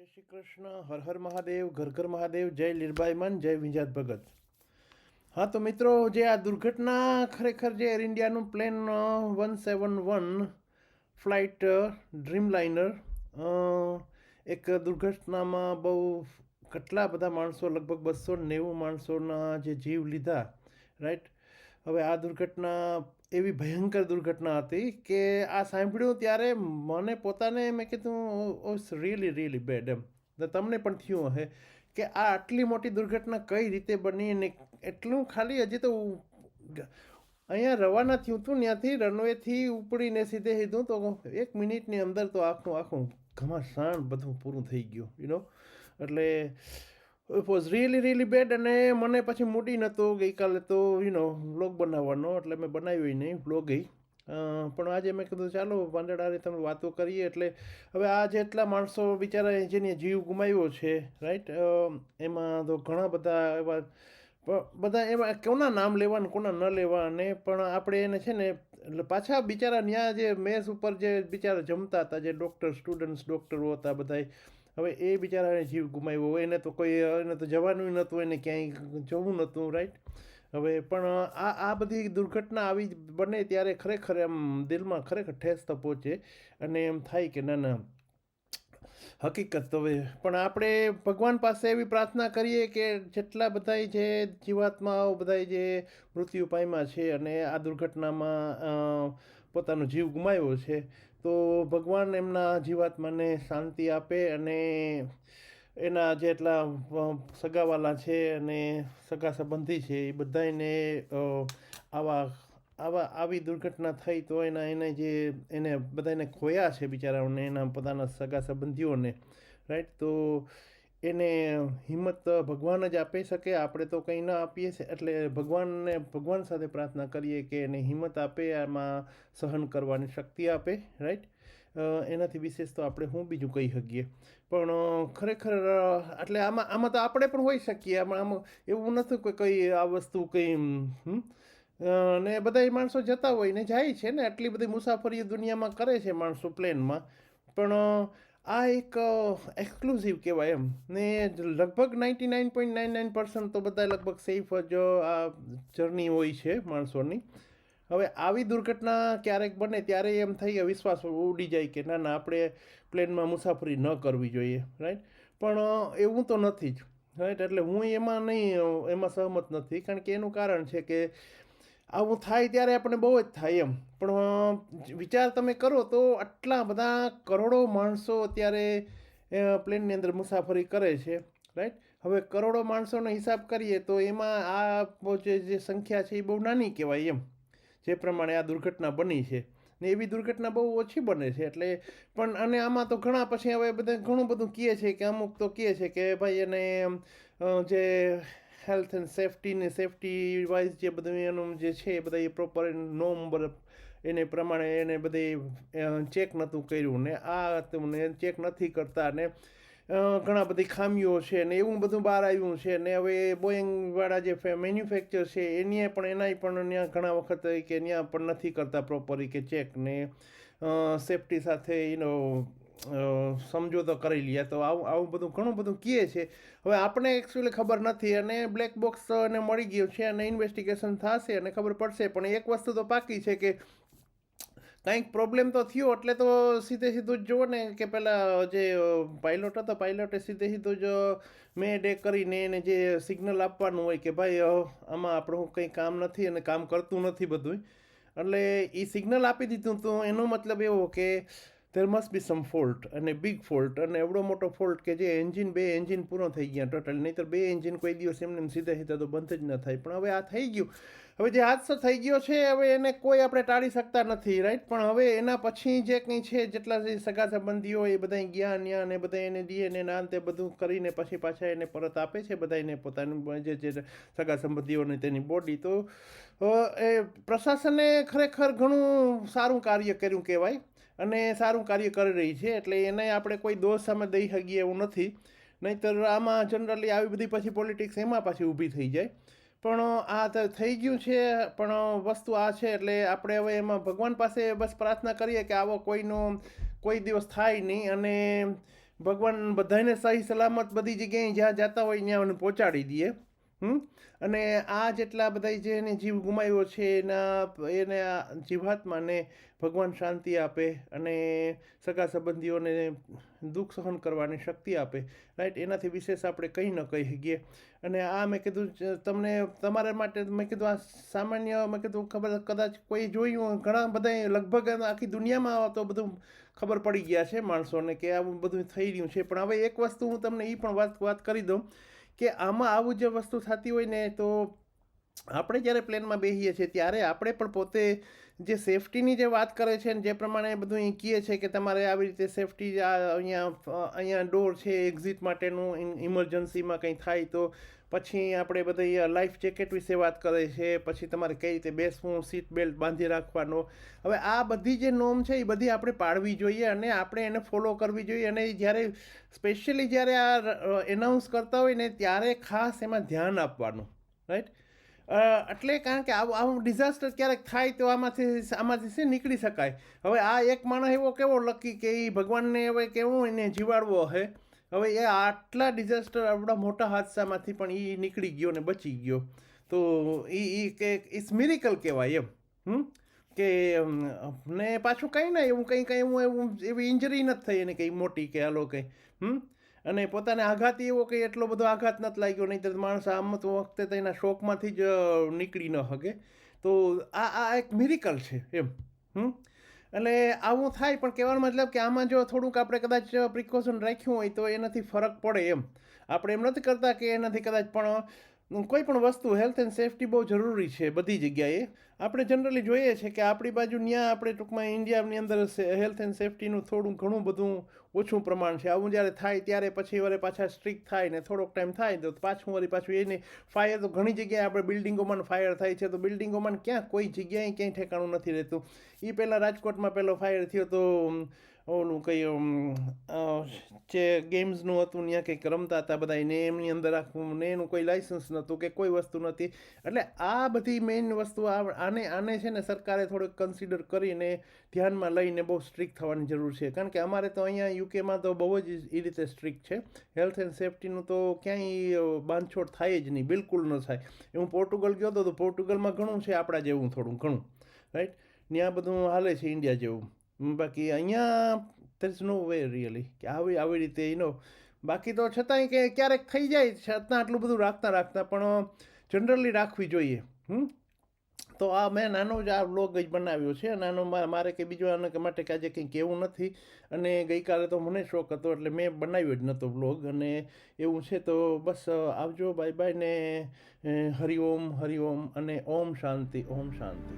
જય શ્રી કૃષ્ણ, હર હર મહાદેવ, ઘર ઘર મહાદેવ, જય લીરબાઈમાન જય વિંજાત ભગત. હા તો મિત્રો, જે આ દુર્ઘટના ખરેખર જે air ઇન્ડિયાનું plane one seven one flight dreamliner એક દુર્ઘટનામાં બહુ કેટલા બધા માણસો, લગભગ બસો નેવું માણસોના જે જીવ લીધા રાઈટ હવે આ દુર્ઘટના, એવી ભયંકર દુર્ઘટના હતી કે આ સાંભળ્યું ત્યારે મને પોતાને મેં કીધું ઓસ રિયલી રિયલી બેડ એમ. તમને પણ થયું હશે કે આ આટલી મોટી દુર્ઘટના કઈ રીતે બની ને એટલું ખાલી હજી તો અહીંયા રવાના થયું હતું ત્યાંથી રનવેથી ઉપડીને સીધે સીધું તો એક મિનિટની અંદર તો આખું આખું ઘમાસાણ બધું પૂરું થઈ ગયું યુ નો એટલે it was really really bad અને મને પછી મૂડી નહોતો ગઈકાલે તો યુ નો વ્લોગ બનાવવાનો, એટલે મેં બનાવ્યો નહીં વ્લોગ પણ આજે મેં કીધું, ચાલો પાંદડારે તમે વાતો કરીએ. એટલે હવે આ જેટલા માણસો બિચારા જેને જીવ ગુમાવ્યો છે રાઈટ એમાં તો ઘણા બધા એવા બધા એવા કોના નામ લેવા ને કોના ન લેવા અને પણ આપણે એને છે ને પાછા બિચારા ત્યાં જે મેસ ઉપર જે બિચારા જમતા હતા, જે ડૉક્ટર સ્ટુડન્ટ્સ ડૉક્ટરો હતા બધાય હવે એ બિચારાને જીવ ગુમાવ્યો એને તો કોઈ, એને તો જવાનું નહોતું, એને ક્યાંય જવું નહોતું રાઈટ હવે પણ આ આ બધી દુર્ઘટના આવી બને ત્યારે ખરેખર એમ દિલમાં ખરેખર ઠેસ તો પહોંચે અને એમ થાય કે ના ના. હકીકત તો હવે, પણ આપણે ભગવાન પાસે એવી પ્રાર્થના કરીએ કે જેટલા બધાય જે જીવાત્માઓ, બધાય જે મૃત્યુ પામ્યા છે અને આ દુર્ઘટનામાં પોતાનો જીવ ગુમાવ્યો છે તો ભગવાન એમના જીવાત્માને શાંતિ આપે અને એના જેટલા સગાવાલા છે અને સગા સંબંધી છે, એ બધાને આવા આવા, આવી દુર્ઘટના થઈ તો એના, એને જે, એને બધાને ખોયા છે બિચારાઓને, એના પોતાના સગા સંબંધીઓને રાઈટ તો એને હિંમત ભગવાન જ આપી શકે, આપણે તો કંઈ ન આપીએ છીએ એટલે ભગવાનને, ભગવાન સાથે પ્રાર્થના કરીએ કે એને હિંમત આપે, આમાં સહન કરવાની શક્તિ આપે રાઈટ એનાથી વિશેષ તો આપણે હું બીજું કહી શકીએ. પણ ખરેખર એટલે આમાં આમાં તો આપણે પણ હોઈ શકીએ. આમાં આમાં એવું નથી કે કંઈ આ વસ્તુ કંઈ ને બધા માણસો જતા હોય ને જાય છે ને, આટલી બધી મુસાફરી દુનિયામાં કરે છે માણસો પ્લેનમાં. પણ આ એક એક્સક્લુઝિવ કહેવાય એમ. ને લગભગ ninety nine point nine nine percent તો બધા લગભગ સેફ જ આ જર્ની હોય છે માણસોની. હવે આવી દુર્ઘટના ક્યારેક બને ત્યારે એમ થઈ વિશ્વાસ ઉડી જાય કે ના ના, આપણે પ્લેનમાં મુસાફરી ન કરવી જોઈએ રાઈટ પણ એવું તો નથી જ રાઈટ એટલે હું એમાં નહીં એમાં સહમત નથી. કારણ કે એનું કારણ છે કે આવું થાય ત્યારે આપણે બહુ જ થાય એમ. પણ વિચાર તમે કરો તો આટલા બધા કરોડો માણસો અત્યારે પ્લેનની અંદર મુસાફરી કરે છે રાઈટ હવે કરોડો માણસોનો હિસાબ કરીએ તો એમાં આ જે સંખ્યા છે એ બહુ નાની કહેવાય એમ. જે પ્રમાણે આ દુર્ઘટના બની છે. ને એવી દુર્ઘટના બહુ ઓછી બને છે એટલે, પણ અને આમાં તો ઘણા પછી હવે બધા ઘણું બધું કહે છે કે અમુક તો કહે છે કે ભાઈ એને જે હેલ્થ એન્ડ સેફટી ને સેફટી વાઇઝ જે બધું એનું જે છે એ બધા એ પ્રોપર નોમ એને પ્રમાણે એને બધે ચેક નહોતું કર્યું ને આ હતું ને ચેક નથી કરતા ને ઘણા બધી ખામીઓ છે ને એવું બધું બહાર આવ્યું છે ને હવે બોઈંગવાળા જે મેન્યુફેક્ચર છે એની પણ, એનાય પણ ત્યાં ઘણા વખત કે ત્યાં પણ નથી કરતા પ્રોપરી કે ચેક ને સેફટી સાથે એનો સમજોતો કરી લે તો આવું આવું બધું ઘણું બધું કહે છે. હવે આપણે એકચ્યુઅલી ખબર નથી અને બ્લેક બોક્સ ને મળી ગયું છે અને ઇન્વેસ્ટિગેશન થશે અને ખબર પડશે. પણ એક વસ્તુ તો પાકી છે કે કંઈક પ્રોબ્લેમ તો થયો એટલે તો સીધે સીધું જ જુઓ ને કે પહેલાં જે પાયલોટ હતો પાઇલોટે સીધે સીધું જ મેં ડે કરીને એને જે સિગ્નલ આપવાનું હોય કે ભાઈ આમાં આપણું કંઈ કામ નથી અને કામ કરતું નથી બધું એટલે એ સિગ્નલ આપી દીધું તો એનો મતલબ એવો કે there must be some fault અને બિગ ફોલ્ટ અને એવડો મોટો ફોલ્ટ કે જે એન્જિન બે એન્જિન પૂરો થઈ ગયા ટોટલ નહીંતર બે એન્જિન કોઈ દિવસ એમને એમ સીધા સીધા તો બંધ જ ન થાય. પણ હવે આ થઈ ગયું. હવે જે હાદસો થઈ ગયો છે, હવે એને કોઈ આપણે ટાળી શકતા નથી રાઈટ પણ હવે એના પછી જે કંઈ છે, જેટલા જે સગા સંબંધીઓ એ બધા ગયા ન્યા અને બધા એને ડીએનએ ના અંતે બધું કરીને પછી પાછા એને પરત આપે છે બધાને પોતાનું જે જે સગા સંબંધીઓને તેની બોડી તો એ પ્રશાસને ખરેખર ઘણું સારું કાર્ય કર્યું કહેવાય. અને સારું કાર્ય કરી રહી છે, એટલે એને આપણે કોઈ દોષ સામે દઈ શકીએ એવું નથી. નહીંતર આમાં જનરલી આવી બધી પછી પોલિટિક્સ એમાં પાછી ઊભી થઈ જાય. પણ આ તો થઈ ગયું છે, પણ વસ્તુ આ છે, એટલે આપણે હવે એમાં ભગવાન પાસે બસ પ્રાર્થના કરીએ કે આવો કોઈનો કોઈ દિવસ થાય નહીં અને ભગવાન બધાને સહી સલામત બધી જગ્યાએ જ્યાં જતા હોય ત્યાં પહોંચાડી દઈએ. અને આ જેટલા બધા જેને જીવ ગુમાવ્યો છે, એના એને જીવાત્માને ભગવાન શાંતિ આપે અને સગા સંબંધીઓને દુઃખ સહન કરવાની શક્તિ આપે. રાઈટ? એનાથી વિશેષ આપણે કંઈ ન કહી શકીએ. અને આ મેં કીધું તમને તમારા માટે મેં કીધું આ સામાન્ય, મેં કીધું ખબર, કદાચ કોઈ જોયું, ઘણા બધા લગભગ આખી દુનિયામાં તો બધું ખબર પડી ગયા છે માણસોને કે આવું બધું થઈ રહ્યું છે. પણ હવે એક વસ્તુ હું તમને એ પણ વાત વાત કરી દઉં. કે આમાં આવું જે વસ્તુ થતી હોય ને તો આપણે જ્યારે પ્લેનમાં બેસીએ છીએ, ત્યારે આપણે પણ પોતે જે સેફટીની જે વાત કરે છે ને, જે પ્રમાણે બધું અહીં કહે છે કે તમારે આવી રીતે સેફટી આ અહીંયા અહીંયા ડોર છે એક્ઝિટ માટેનું ઇમરજન્સીમાં કંઈ થાય તો પછી આપણે બધા લાઈફ જેકેટ વિશે વાત કરે છે, પછી તમારે કઈ રીતે બેસવું સીટ બેલ્ટ બાંધી રાખવાનો. હવે આ બધી જે નોમ છે એ બધી આપણે પાડવી જોઈએ અને આપણે એને ફોલો કરવી જોઈએ અને જ્યારે સ્પેશિયલી જ્યારે આ એનાઉન્સ કરતા હોય ને, ત્યારે ખાસ એમાં ધ્યાન આપવાનું રાઈટ એટલે કારણ કે આવું ડિઝાસ્ટર ક્યારેક થાય તો આમાંથી આમાંથી છે નીકળી શકાય. હવે આ એક માણસ એવો કેવો લકી કે એ ભગવાનને હવે કેવું એને જીવાડવો હે? હવે એ આટલા ડિઝાસ્ટર આપણા મોટા હાદસામાંથી પણ એ નીકળી ગયો ને બચી ગયો. તો એ એ કે ઇટ્સ મિરિકલ કહેવાય એમ. હમ? કે ને પાછું કંઈ ના એવું, કંઈ કંઈ એવું એવું એવી ઇન્જરી નથી થઈ એને કંઈ મોટી કે હાલો કંઈ. હમ? અને પોતાને આઘાત એવો કંઈ એટલો બધો આઘાત નથી લાગ્યો નહીં તો માણસ આમ તો વખતે તો એના શોકમાંથી જ નીકળી ન શકે તો આ આ એક મિરિકલ છે એમ, હમ? એટલે આવું થાય, પણ કહેવાનો મતલબ કે આમાં જો થોડુંક આપણે કદાચ પ્રિકોશન રાખ્યું હોય તો એનાથી ફરક પડે એમ. આપણે એમ નથી કરતા કે એનાથી કદાચ પણ કોઈ પણ વસ્તુ હેલ્થ એન્ડ સેફટી બહુ જરૂરી છે બધી જગ્યાએ. આપણે જનરલી જોઈએ છે કે આપણી બાજુ ત્યાં આપણે ટૂંકમાં ઇન્ડિયાની અંદર હેલ્થ એન્ડ સેફટીનું થોડું ઘણું બધું ઓછું પ્રમાણ છે. આવું જ્યારે થાય ત્યારે પછી વરે પાછા સ્ટ્રિક થાય ને થોડોક ટાઈમ થાય તો પાછું વળી પાછું એને ફાયર તો ઘણી જગ્યાએ આપણે બિલ્ડિંગોમાં ફાયર થાય છે તો બિલ્ડિંગોમાં ક્યાં કોઈ જગ્યાએ ક્યાંય ઠેકાણું નથી રહેતું. એ પહેલાં રાજકોટમાં પહેલો ફાયર થયો તો ઓલું કંઈ જે ગેમ્સનું હતું ત્યાં કંઈક રમતા હતા બધા ને એમની અંદર આખું ને એનું કોઈ લાઇસન્સ નહોતું કે કોઈ વસ્તુ નથી. એટલે આ બધી મેઇન વસ્તુ આને આને છે ને સરકારે થોડુંક કન્સિડર કરીને ધ્યાનમાં લઈને બહુ સ્ટ્રિક્ટ થવાની જરૂર છે. કારણ કે અમારે તો અહીંયા યુકેમાં તો બહુ જ એ રીતે સ્ટ્રિક્ટ છે. હેલ્થ એન્ડ સેફટીનું તો ક્યાંય બાંધછોડ થાય જ નહીં, બિલકુલ ન થાય. હું પોર્ટુગલ ગયો હતો તો પોર્ટુગલમાં ઘણું છે આપણા જેવું થોડું, ઘણું રાઈટ ત્યાં બધું હાલે છે ઇન્ડિયા જેવું. બાકી અહીંયા there is no way really કે આવી આવી રીતે એનો બાકી તો છતાંય કે ક્યારેક થઈ જાય છતાં આટલું બધું રાખતા રાખતા, પણ જનરલી રાખવી જોઈએ. હમ? તો આ મેં નાનો જ આ વ્લોગ જ બનાવ્યો છે નાનો મારે કે બીજું આના માટે કે આજે કંઈ કહેવું નથી. અને ગઈકાલે તો મને શોખ હતો, એટલે મેં બનાવ્યો જ નહોતો વ્લોગ અને એવું છે તો બસ આવજો બાય બાય ને હરિઓમ હરિઓમ અને ઓમ શાંતિ ઓમ શાંતિ.